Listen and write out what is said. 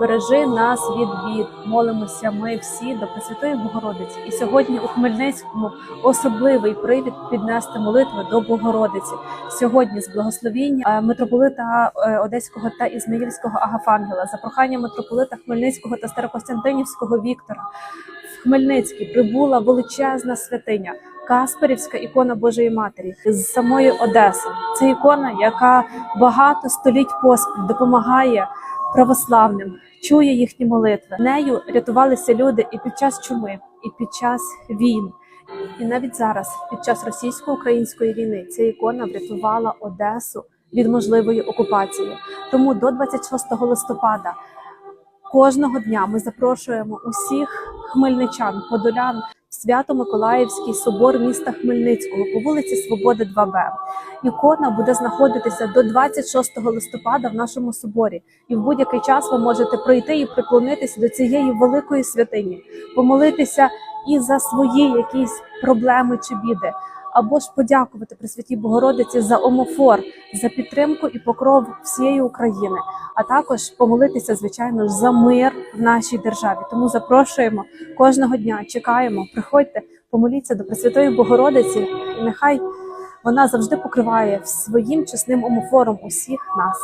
бережи нас від бід. Молимося ми всі до Пресвятої Богородиці. І сьогодні у Хмельницькому особливий привід піднести молитви до Богородиці. Сьогодні з благословіння е, митрополита е, Одеського та Ізмаїльського Агафангела за проханням митрополита Хмельницького та Старокостянтинівського Віктора. В Хмельницький прибула величезна святиня. Касперівська ікона Божої Матері з самої Одеси. Це ікона, яка багато століть поспіль допомагає православним, чує їхні молитви. Нею рятувалися люди і під час чуми, і під час війн. І навіть зараз, під час російсько-української війни, ця ікона врятувала Одесу від можливої окупації. Тому до 26 листопада кожного дня ми запрошуємо усіх хмельничан, подолян Свято-Миколаївський собор міста Хмельницького по вулиці Свободи 2Б. Ікона буде знаходитися до 26 листопада в нашому соборі, і в будь-який час ви можете прийти і приклонитися до цієї великої святині, помолитися і за свої якісь проблеми чи біди, або ж подякувати Пресвятій Богородиці за омофор, за підтримку і покров всієї України, а також помолитися, звичайно за мир в нашій державі. Тому запрошуємо кожного дня, чекаємо, приходьте, помоліться до Пресвятої Богородиці, і нехай вона завжди покриває своїм чесним омофором усіх нас.